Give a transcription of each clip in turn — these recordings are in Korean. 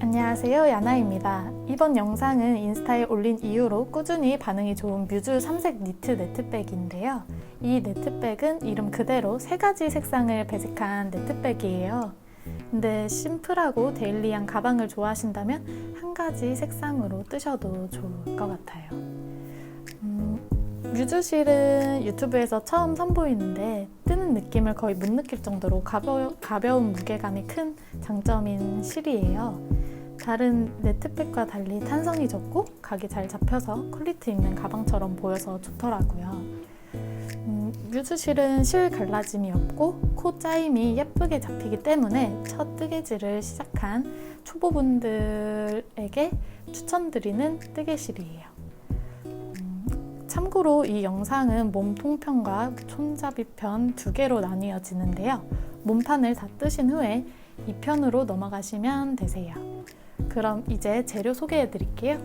안녕하세요 야나입니다. 이번 영상은 인스타에 올린 이후로 꾸준히 반응이 좋은 뮤즈 3색 니트 네트백인데요. 이 네트백은 이름 그대로 세 가지 색상을 배색한 네트백이에요. 근데 심플하고 데일리한 가방을 좋아하신다면 한 가지 색상으로 뜨셔도 좋을 것 같아요. 음, 뮤즈실은 유튜브에서 처음 선보이는데 뜨는 느낌을 거의 못 느낄 정도로 가벼, 가벼운 무게감이 큰 장점인 실이에요. 다른 네트백과 달리 탄성이 적고 각이 잘 잡혀서 퀄리티 있는 가방처럼 보여서 좋더라고요. 음, 뮤즈실은 실 갈라짐이 없고 코 짜임이 예쁘게 잡히기 때문에 첫 뜨개질을 시작한 초보분들에게 추천드리는 뜨개실이에요. 음, 참고로 이 영상은 몸 통편과 손잡이 편 두 개로 나뉘어지는데요. 몸판을 다 뜨신 후에 이 편으로 넘어가시면 되세요. 그럼 이제 재료 소개해 드릴게요.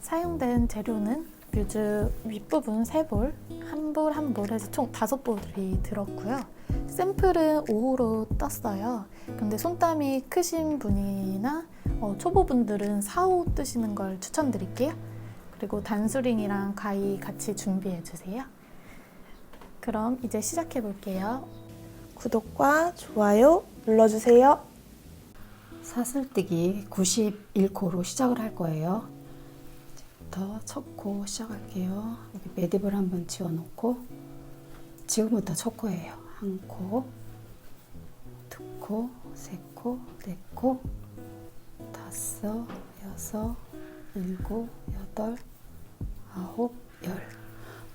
사용된 재료는 뮤즈 윗부분 3볼, 한 볼 한 볼 해서 총 5볼이 들었고요. 샘플은 5호로 떴어요. 근데 손땀이 크신 분이나 어, 초보분들은 4호 뜨시는 걸 추천드릴게요. 그리고 단수링이랑 가위 같이 준비해 주세요. 그럼 이제 시작해 볼게요. 구독과 좋아요 눌러주세요. 사슬뜨기 91코로 시작을 할 거예요. 이제부터 첫 코 시작할게요. 여기 매듭을 한번 지워놓고 지금부터 첫 코예요. 한 코, 두 코, 세 코, 네 코, 다섯, 여섯, 일곱, 여덟, 아홉, 열.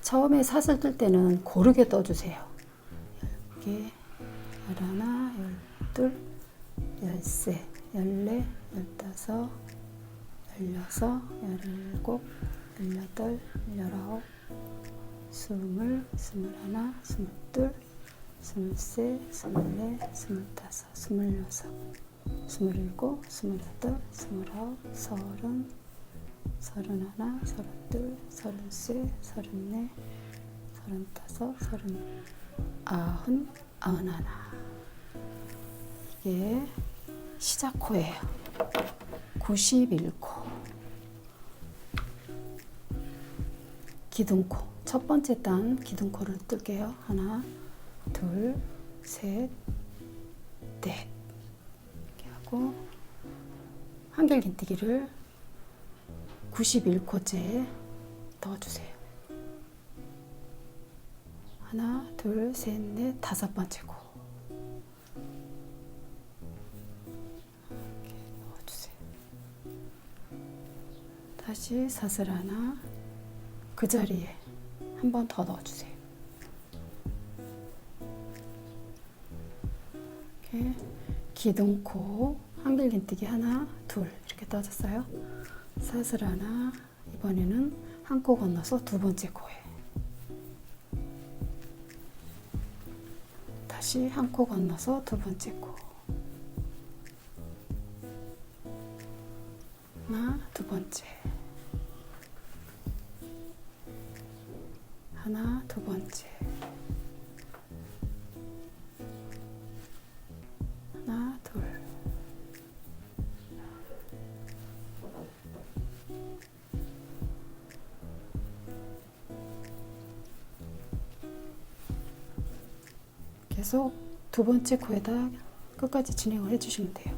처음에 사슬 뜰 때는 고르게 떠주세요. 열 개, 열하나, 열둘, 열세, 열네, 열다섯, 열여섯, 열일곱, 열여덟, 열아홉, 스물, 스물하나, 스물둘, 스물세, 스물네, 스물다섯, 스물여섯, 스물일곱, 스물여덟, 스물아홉, 서른, 서른하나, 서른둘, 서른세, 서른네, 서른다섯, 서른 아흔, 아흔하나. 이게 시작코예요. 91코. 기둥코. 첫 번째 단 기둥코를 뜰게요. 하나, 둘, 셋, 넷. 이렇게 하고 한길 긴뜨기를 91코째 넣어주세요. 하나, 둘, 셋, 넷, 다섯 번째 코. 넣어주세요. 다시 사슬 하나 그 자리에 한 번 더 넣어주세요. 이렇게 기둥코 한길긴뜨기 하나 둘 이렇게 떠졌어요. 사슬 하나 이번에는 한 코 건너서 두 번째 코에 다시 한 코 건너서 두 번째 코 하나, 두 번째. 하나, 두 번째. 계속 두 번째 코에다 끝까지 진행을 해주시면 돼요.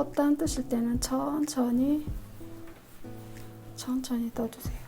첫단 뜨실 때는 천천히 천천히 떠주세요.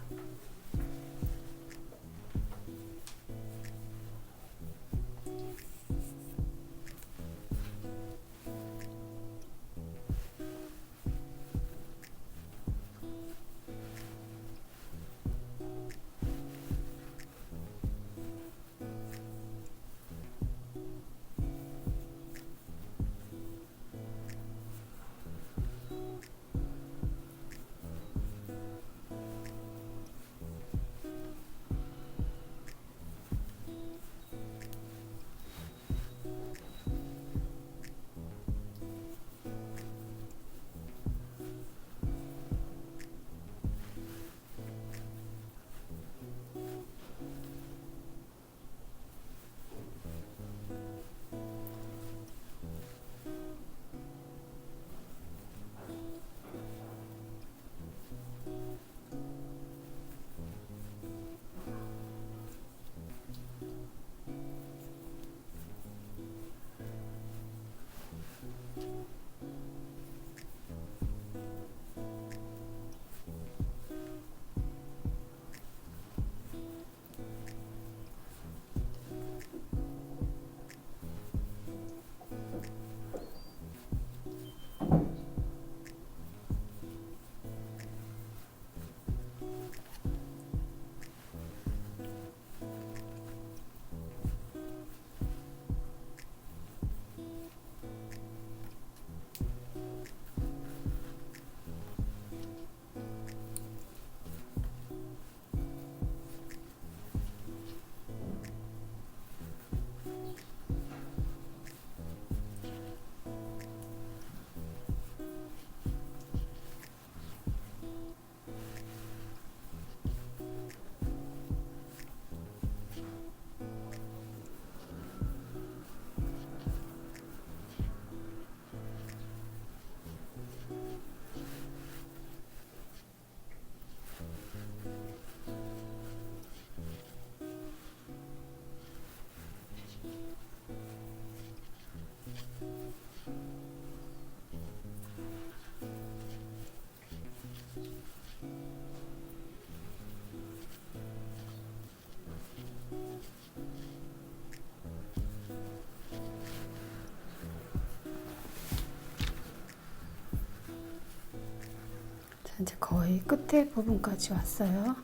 이제 거의 끝에 부분까지 왔어요.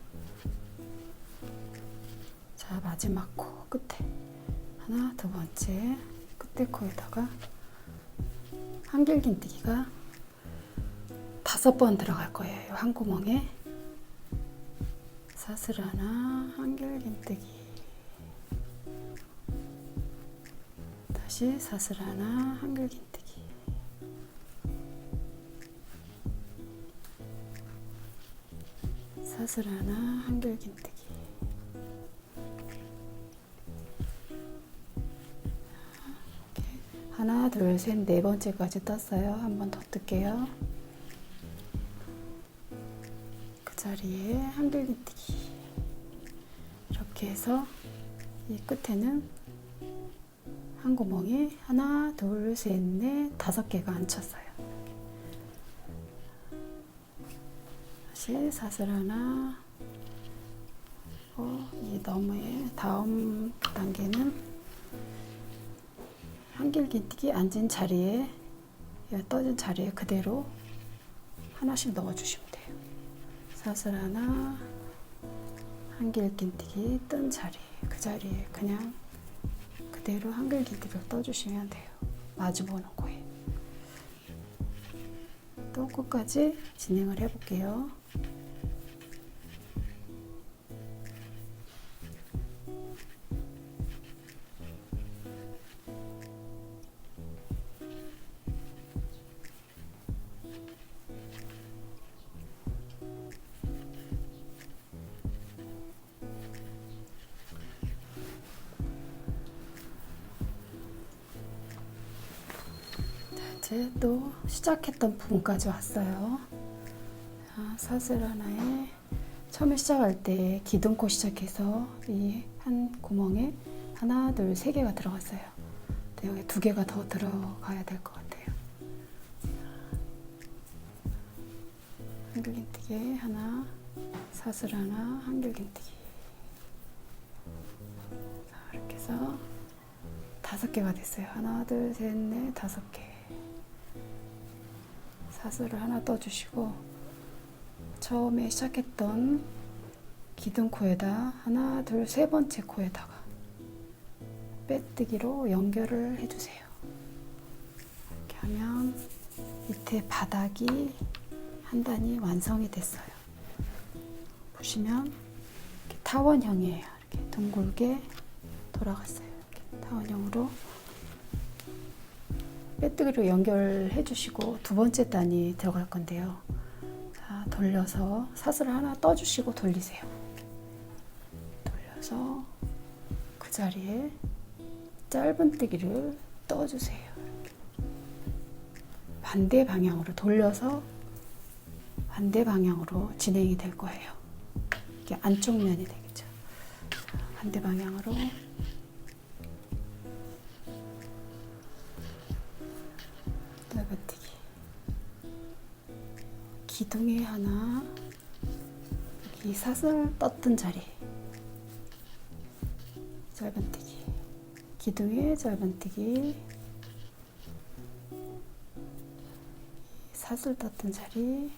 자, 마지막 코 끝에. 하나, 두 번째. 끝에 코에다가 한길긴뜨기가 다섯 번 들어갈 거예요. 한 구멍에. 사슬 하나, 한길긴뜨기. 다시 사슬 하나, 한길긴뜨기. 사슬 하나, 한길긴뜨기. 이렇게 하나, 둘, 셋, 네 번째까지 떴어요. 한 번 더 뜰게요. 그 자리에 한길긴뜨기. 이렇게 해서 이 끝에는 한 구멍에 하나, 둘, 셋, 넷, 다섯 개가 앉혔어요. 다시 사슬 하나. 어, 이 너머의 다음 단계는 한길긴뜨기 앉은 자리에 이 떠진 자리에 그대로 하나씩 넣어주시면 돼요. 사슬 하나, 한길긴뜨기 뜬 자리 그 자리에 그냥 그대로 한길긴뜨기를 떠주시면 돼요. 마주보는 코에. 또 끝까지 진행을 해볼게요. 또 시작했던 부분까지 왔어요. 자, 사슬 하나에 처음에 시작할 때 기둥코 시작해서 이 한 구멍에 하나, 둘, 세 개가 들어갔어요. 여기 두 개가 더 들어가야 될 것 같아요. 한길긴뜨기 하나, 사슬 하나, 한길긴뜨기. 자, 이렇게 해서 다섯 개가 됐어요. 하나, 둘, 셋, 넷, 다섯 개. 사슬을 하나 떠주시고 처음에 시작했던 기둥코에다 하나, 둘, 세 번째 코에다가 빼뜨기로 연결을 해주세요. 이렇게 하면 밑에 바닥이 한 단이 완성이 됐어요. 보시면 타원형이에요. 이렇게 둥글게 돌아갔어요. 이렇게 타원형으로 빼뜨기로 연결해 주시고 두 번째 단이 들어갈 건데요. 자, 돌려서 사슬을 하나 떠 주시고 돌리세요. 돌려서 그 자리에 짧은 뜨기를 떠 주세요. 반대 방향으로 돌려서 반대 방향으로 진행이 될 거예요. 이게 안쪽 면이 되겠죠. 자, 반대 방향으로 기둥에 하나 여기 사슬 떴던 자리. 짧은뜨기. 기둥에 짧은뜨기 사슬 떴던 자리.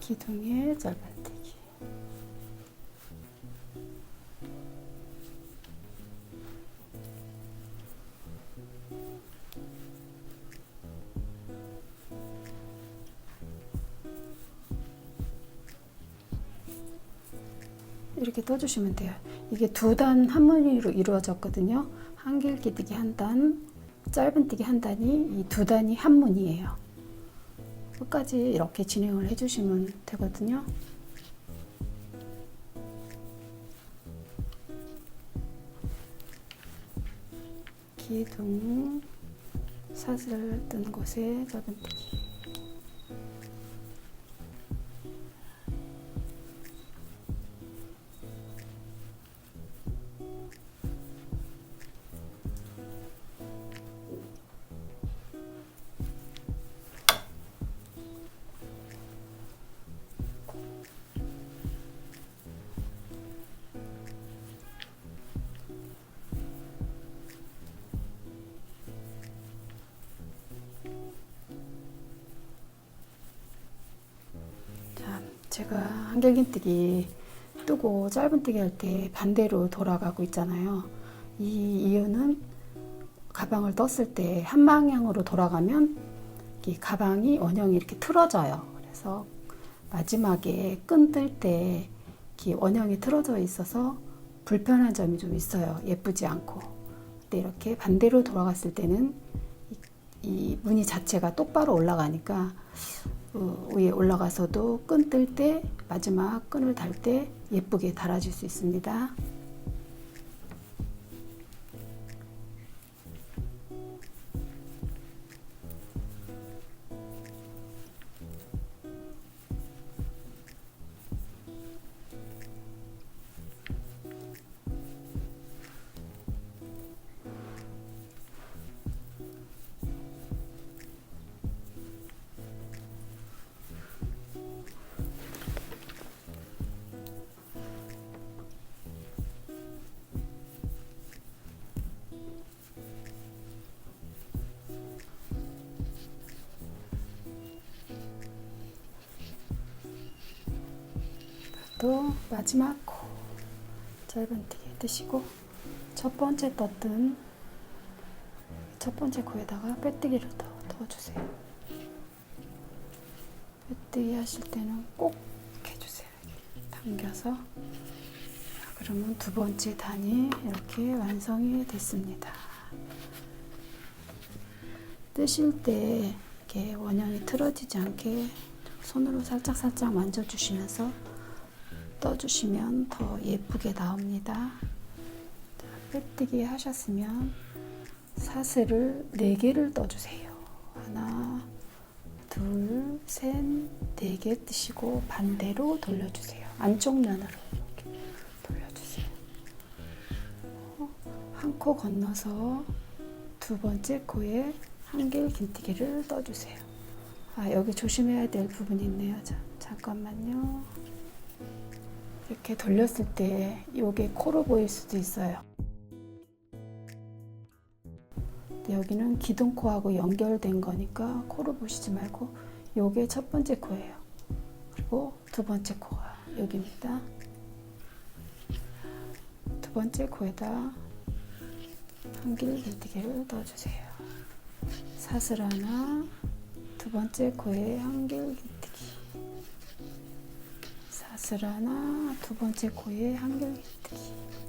기둥에 짧은 이렇게 떠주시면 돼요. 이게 두 단 한 무늬로 이루어졌거든요. 한길기뜨기 한 단, 짧은뜨기 한 단이 이 두 단이 한 무늬예요. 끝까지 이렇게 진행을 해주시면 되거든요. 기둥 사슬 뜬 곳에 짧은뜨기 제가 한결긴뜨기 뜨고 짧은뜨기 할 때 반대로 돌아가고 있잖아요. 이 이유는 가방을 떴을 때 한 방향으로 돌아가면 이 가방이 원형이 이렇게 틀어져요. 그래서 마지막에 끈 뜰 때 원형이 틀어져 있어서 불편한 점이 좀 있어요. 예쁘지 않고. 근데 이렇게 반대로 돌아갔을 때는 이, 이 무늬 자체가 똑바로 올라가니까 어, 위에 올라가서도 끈 뜰 때 마지막 끈을 달 때 예쁘게 달아질 수 있습니다. 또 마지막 코 짧은뜨기 뜨시고 첫 번째 떴던 첫 번째 코에다가 빼뜨기를 더 넣어주세요. 빼뜨기 하실 때는 꼭 해주세요. 이렇게 당겨서 자, 그러면 두 번째 단이 이렇게 완성이 됐습니다. 뜨실 때 이렇게 원형이 틀어지지 않게 손으로 살짝 살짝 만져주시면서 떠주시면 더 예쁘게 나옵니다. 자, 빼뜨기 하셨으면 사슬을 4개를 떠주세요. 하나, 둘, 셋, 네 개 뜨시고 반대로 돌려주세요. 안쪽 면으로 이렇게 돌려주세요. 어, 한코 건너서 두 번째 코에 한길 긴뜨기를 떠주세요. 아, 여기 조심해야 될 부분이 있네요. 자, 잠깐만요. 이렇게 돌렸을 때 이게 코로 보일 수도 있어요. 여기는 기둥코하고 연결된 거니까 코로 보시지 말고 이게 첫 번째 코예요. 그리고 두 번째 코가 여기입니다. 두 번째 코에다 한길 길티기를 넣어주세요. 사슬 하나, 두 번째 코에 한길 사슬 하나, 두 번째 코에 한길 길뜨기.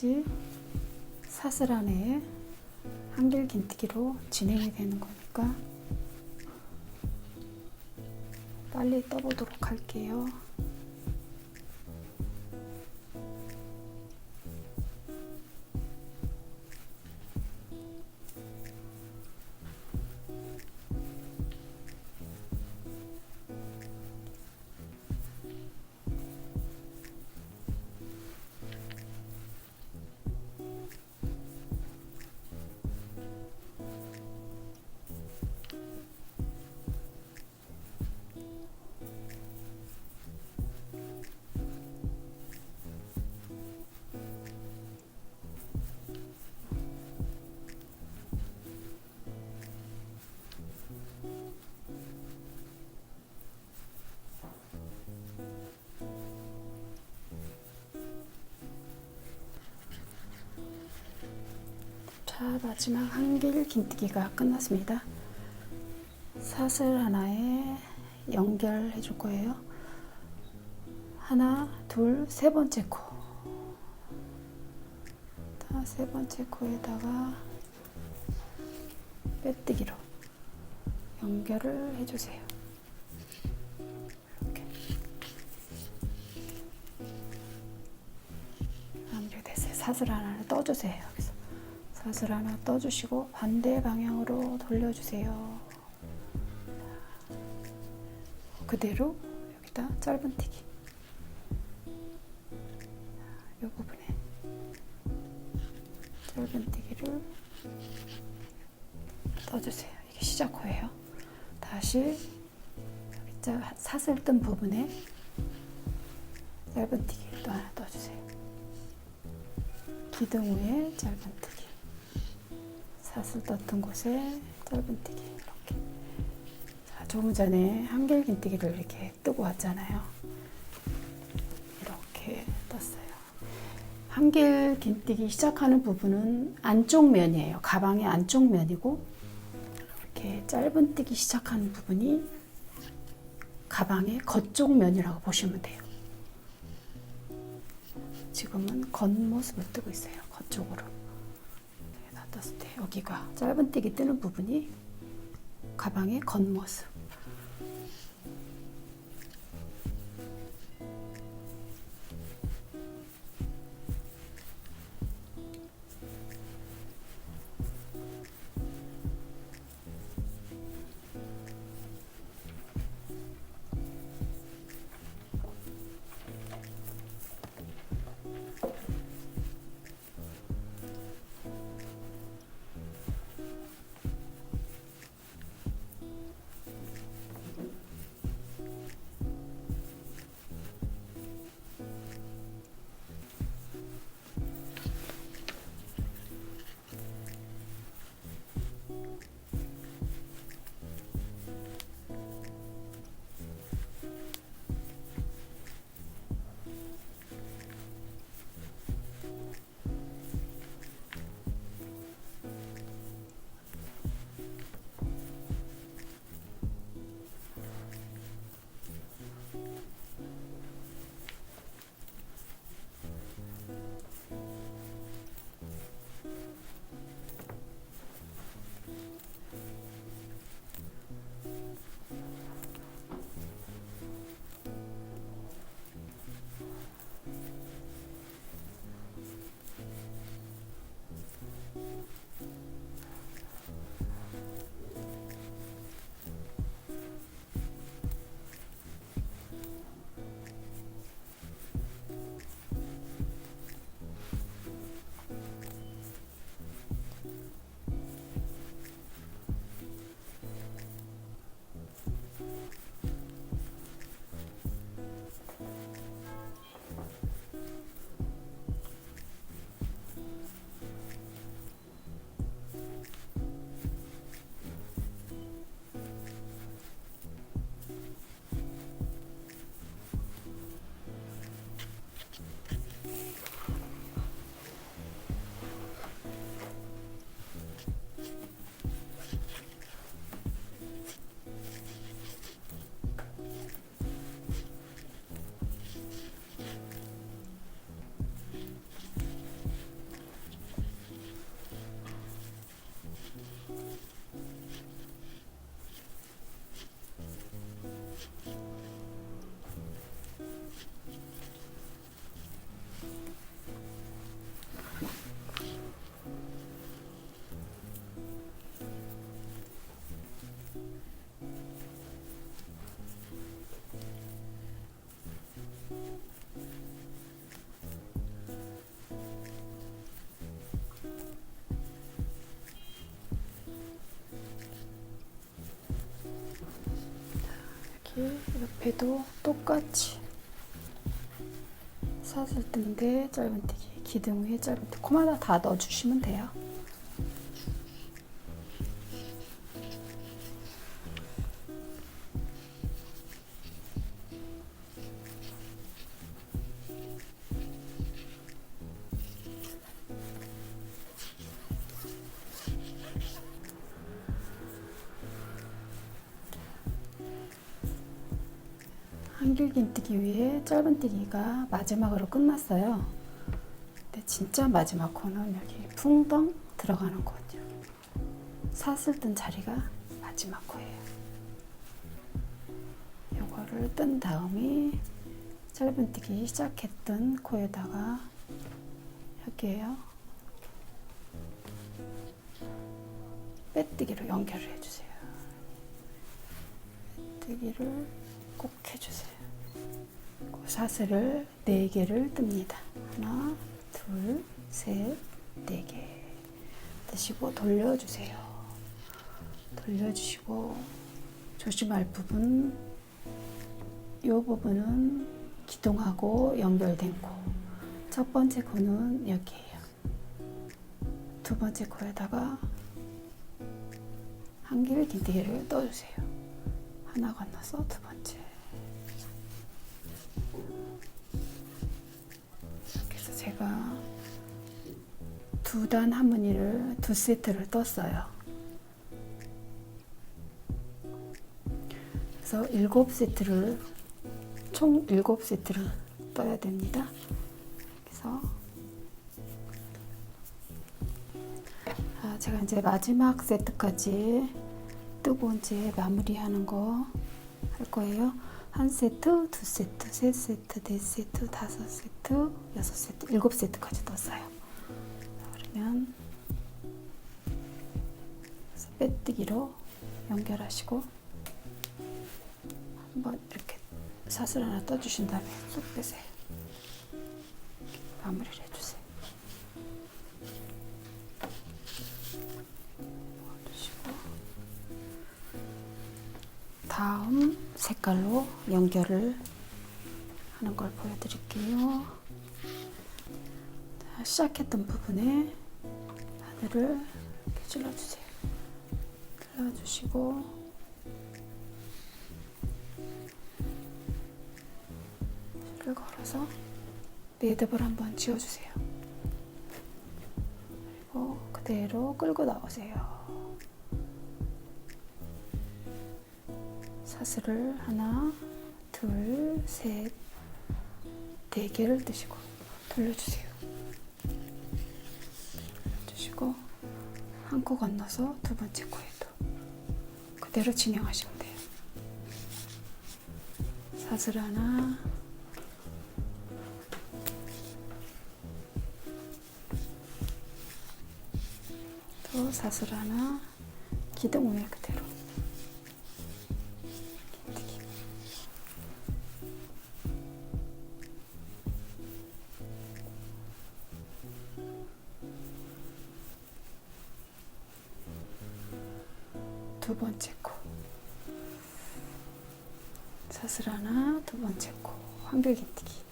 끝까지 사슬 안에 한길 긴뜨기로 진행이 되는 거니까 빨리 떠보도록 할게요. 자, 마지막 한길 긴뜨기가 끝났습니다. 사슬 하나에 연결해 줄 거예요. 하나, 둘, 세 번째 코. 자, 세 번째 코에다가 빼뜨기로 연결을 해 주세요. 이렇게. 완료됐어요. 사슬 하나를 떠주세요. 사슬 하나 떠주시고 반대 방향으로 돌려주세요. 그대로 여기다 짧은뜨기 이 부분에 짧은뜨기를 떠주세요. 이게 시작 호예요. 다시 여기 짜- 사슬 뜬 부분에 짧은뜨기 또 하나 떠주세요. 기둥 위에 짧은뜨기 사슬 떴던 곳에 짧은뜨기 이렇게 자, 조금 전에 한길긴뜨기를 이렇게 뜨고 왔잖아요. 이렇게 떴어요. 한길 긴뜨기 시작하는 부분은 안쪽 면이에요. 가방의 안쪽 면이고 이렇게 짧은뜨기 시작하는 부분이 가방의 겉쪽 면이라고 보시면 돼요. 지금은 겉모습을 뜨고 있어요. 겉쪽으로. 떴을 때 여기가 짧은뜨기 뜨는 부분이 가방의 겉모습. 옆에도 똑같이 사슬 뜬데 짧은뜨기 기둥 위에 짧은뜨기 코마다 다 넣어주시면 돼요. 한길긴뜨기 위에 짧은뜨기가 마지막으로 끝났어요. 근데 진짜 마지막 코는 여기 풍덩 들어가는 거죠. 사슬 뜬 자리가 마지막 코예요. 요거를 뜬 다음에 짧은뜨기 시작했던 코에다가 여기에요. 빼뜨기로 연결을 해주세요. 빼뜨기를 꼭 해주세요. 그 사슬을 네 개를 뜹니다. 하나, 둘, 셋, 네 개. 뜨시고 돌려주세요. 돌려주시고 조심할 부분 이 부분은 기둥하고 연결된 코. 첫 번째 코는 여기에요. 두 번째 코에다가 한길 긴데기를 떠주세요. 하나 건너서 두 번째. 제가 두단 한무늬를 두 세트를 떴어요. 그래서 일곱 세트를 총 일곱 세트를 떠야 됩니다. 그래서 아, 제가 이제 마지막 세트까지 뜨고 이제 마무리하는 거 할 거예요. 한 세트, 두 세트, 세 세트, 네 세트, 다섯 세트, 여섯 세트, 일곱 세트까지 떴어요. 그러면 빼뜨기로 연결하시고 한번 이렇게 사슬 하나 떠주신 다음에 쏙 빼세요. 마무리를 해주세요. 넣어주시고 다음 색깔로 연결을 자, 시작했던 부분에 하늘을 이렇게 찔러주세요. 찔러주시고 줄을 걸어서 매듭을 한번 지어주세요. 그리고 그대로 끌고 나오세요. 사슬을 하나, 둘, 셋, 네 개를 뜨시고 돌려주세요. 돌려주시고 한 코 건너서 두 번째 코에도 그대로 진행하시면 돼요. 사슬 하나, 또 사슬 하나, 기둥 위에 그대로. 두 번째 코. 사슬 하나 두 번째 코. 한길긴뜨기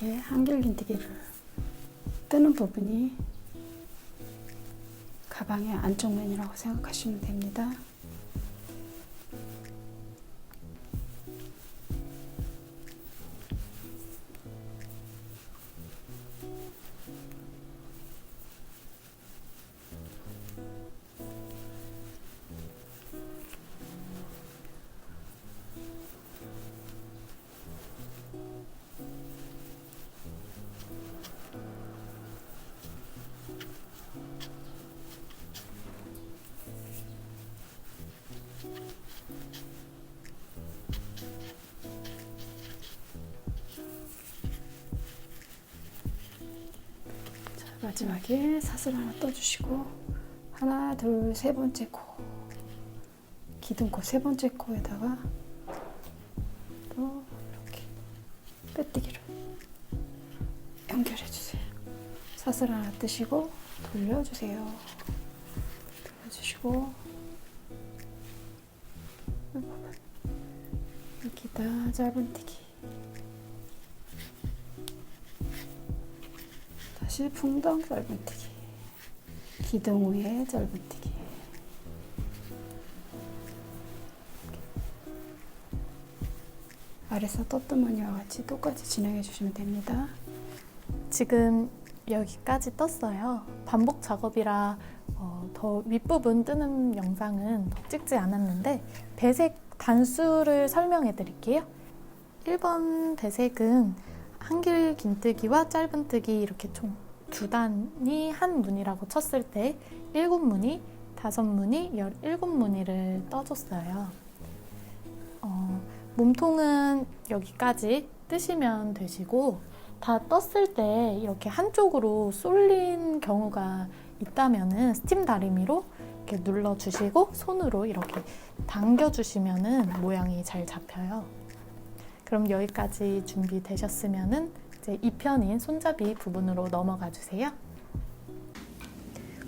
이렇게 한길긴뜨기를 뜨는 부분이 가방의 안쪽 면이라고 생각하시면 됩니다. 마지막에 사슬 하나 떠주시고 하나 둘 세 번째 코 기둥코 세 번째 코에다가 또 이렇게 빼뜨기를 연결해 주세요. 사슬 하나 뜨시고 돌려주세요. 돌려주시고 여기다 짧은뜨기 다시 풍덩 짧은뜨기 후에 짧은뜨기 아래서 떴더머니와 같이 똑같이 진행해 주시면 됩니다. 지금 여기까지 떴어요. 반복 작업이라 어, 더 윗부분 뜨는 영상은 더 찍지 않았는데 배색 단수를 설명해 드릴게요. 1번 배색은 한길 긴뜨기와 짧은뜨기 이렇게 총 두 단이 한 무늬라고 쳤을 때 7무늬, 5무늬, 17무늬를 떠줬어요. 어, 몸통은 여기까지 뜨시면 되시고 다 떴을 때 이렇게 한쪽으로 쏠린 경우가 있다면은 스팀 다리미로 이렇게 눌러 주시고 손으로 이렇게 당겨 주시면은 모양이 잘 잡혀요. 그럼 여기까지 준비되셨으면은 이제 2편인 손잡이 부분으로 넘어가 주세요.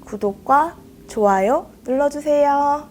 구독과 좋아요 눌러주세요.